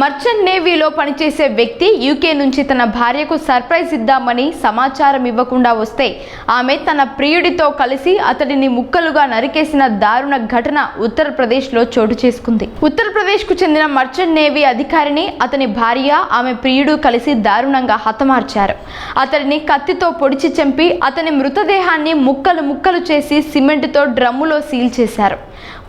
Merchant నేవీలో పనిచేసే వ్యక్తి UK నుంచి తన భార్యకు సర్ప్రైజ్ ఇద్దామని సమాచారం ఇవ్వకుండా వస్తే ఆమె తన ప్రియుడితో కలిసి అతడిని ముక్కలుగా నరికేసిన దారుణ ఘటన ఉత్తరప్రదేశ్లో చోటు చేసుకుంది. ఉత్తరప్రదేశ్కు చెందిన మర్చెంట్ నేవీ అధికారిని అతని భార్య ఆమె ప్రియుడు కలిసి దారుణంగా హతమార్చారు. అతడిని కత్తితో పొడిచి చంపి అతని మృతదేహాన్ని ముక్కలు ముక్కలు చేసి సిమెంట్తో డ్రమ్ములో సీల్ చేశారు.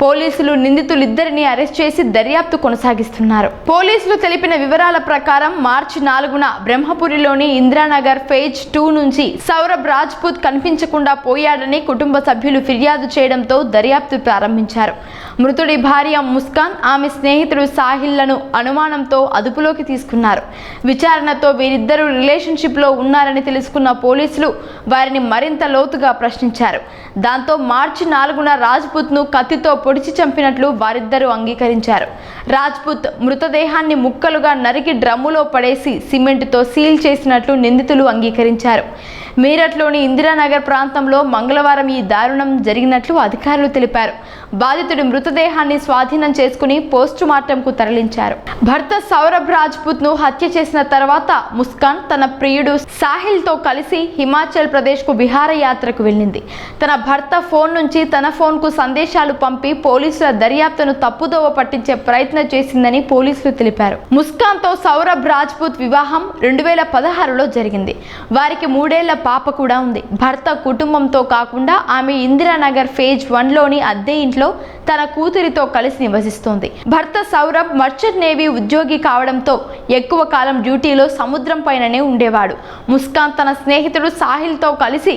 పోలీసులు నిందితులిద్దరిని అరెస్ట్ చేసి దర్యాప్తు కొనసాగిస్తున్నారు. పోలీసులు తెలిపిన వివరాల ప్రకారం మార్చి నాలుగున బ్రహ్మపురిలోని ఇందిరానగర్ ఫేజ్ టూ నుంచి సౌరభ్ రాజ్పూత్ కనిపించకుండా పోయాడని కుటుంబ సభ్యులు ఫిర్యాదు చేయడంతో దర్యాప్తు ప్రారంభించారు. మృతుడి భార్య ముస్కాన్ ఆమె స్నేహితుడు సాహిల్లను అనుమానంతో అదుపులోకి తీసుకున్నారు. విచారణతో వీరిద్దరూ రిలేషన్షిప్లో ఉన్నారని తెలుసుకున్న పోలీసులు వారిని మరింత లోతుగా ప్రశ్నించారు. దాంతో మార్చి నాలుగున రాజ్పూత్ను కత్తితో పొడిచి చంపినట్లు వారిద్దరూ అంగీకరించారు. రాజ్పుత్ మృతదేహాన్ని ముక్కలుగా నరికి డ్రమ్ములో పడేసి సిమెంట్తో సీల్ చేసినట్లు నిందితులు అంగీకరించారు. మీరట్లోని ఇందిరానగర్ ప్రాంతంలో మంగళవారం ఈ దారుణం జరిగినట్లు అధికారులు తెలిపారు. బాధితుడి మృతదేహాన్ని స్వాధీనం చేసుకుని పోస్టు మార్టంకు తరలించారు. భర్త సౌరభ్ రాజ్పుత్ను హత్య చేసిన తర్వాత ముస్కాన్ తన ప్రియుడు సాహిల్తో కలిసి హిమాచల్ ప్రదేశ్కు విహారయాత్రకు వెళ్ళింది. తన భర్త ఫోన్ నుంచి తన ఫోన్కు సందేశాలు పంపి పోలీసుల దర్యాప్తును తప్పుదోవ పట్టించే ప్రయత్నం చేసిందని పోలీసులు తెలిపారు. ముస్కాన్తో సౌరభ్ రాజ్పుత్ వివాహం రెండు వేల పదహారులో జరిగింది. వారికి మూడేళ్ళ పాప కూడా ఉంది. భర్త కుటుంబంతో కాకుండా ఆమె ఇందిరానగర్ ఫేజ్ వన్లోని అద్దె ఇంట్లో తన కూతురితో కలిసి నివసిస్తోంది. భర్త సౌరభ్ మర్చెంట్ నేవీ ఉద్యోగి కావడంతో ఎక్కువ కాలం డ్యూటీలో సముద్రం పైననే ఉండేవాడు. ముస్కాన్ తన స్నేహితుడు సాహిల్తో కలిసి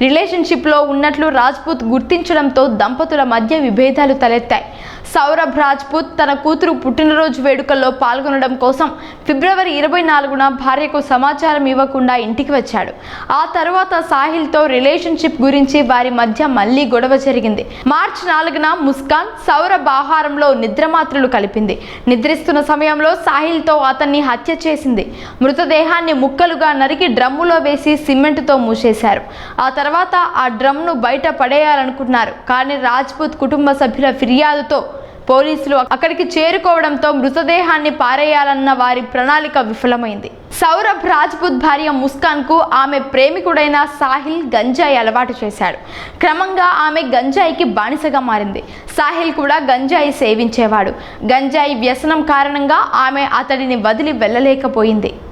రిలేషన్షిప్లో ఉన్నట్లు రాజ్పూత్ గుర్తించడంతో దంపతుల మధ్య విభేదాలు తలెత్తాయి. సౌరభ్ రాజ్పూత్ తన కూతురు పుట్టినరోజు వేడుకల్లో పాల్గొనడం కోసం ఫిబ్రవరి ఇరవై నాలుగున భార్యకు సమాచారం ఇవ్వకుండా ఇంటికి వచ్చాడు. ఆ తర్వాత సాహిల్తో రిలేషన్షిప్ గురించి వారి మధ్య మళ్ళీ గొడవ జరిగింది. మార్చి నాలుగున ముస్కాన్ సౌరభ్ ఆహారంలో నిద్రమాత్రలు కలిపింది. నిద్రిస్తున్న సమయంలో సాహిల్తో అతన్ని హత్య చేసింది. మృతదేహాన్ని ముక్కలుగా నరికి డ్రమ్ములో వేసి సిమెంట్తో మూసేశారు. ఆ తర్వాత ఆ డ్రమ్ను బయట పడేయాలనుకున్నారు. కానీ రాజ్పూత్ కుటుంబ సభ్యుల ఫిర్యాదుతో పోలీసులు అక్కడికి చేరుకోవడంతో మృతదేహాన్ని పారేయాలన్న వారి ప్రణాళిక విఫలమైంది. సౌరభ్ రాజ్పుత్ భార్య ముస్కాన్కు ఆమె ప్రేమికుడైన సాహిల్ గంజాయి అలవాటు చేశాడు. క్రమంగా ఆమె గంజాయికి బానిసగా మారింది. సాహిల్ కూడా గంజాయి సేవించేవాడు. గంజాయి వ్యసనం కారణంగా ఆమె అతడిని వదిలి వెళ్ళలేకపోయింది.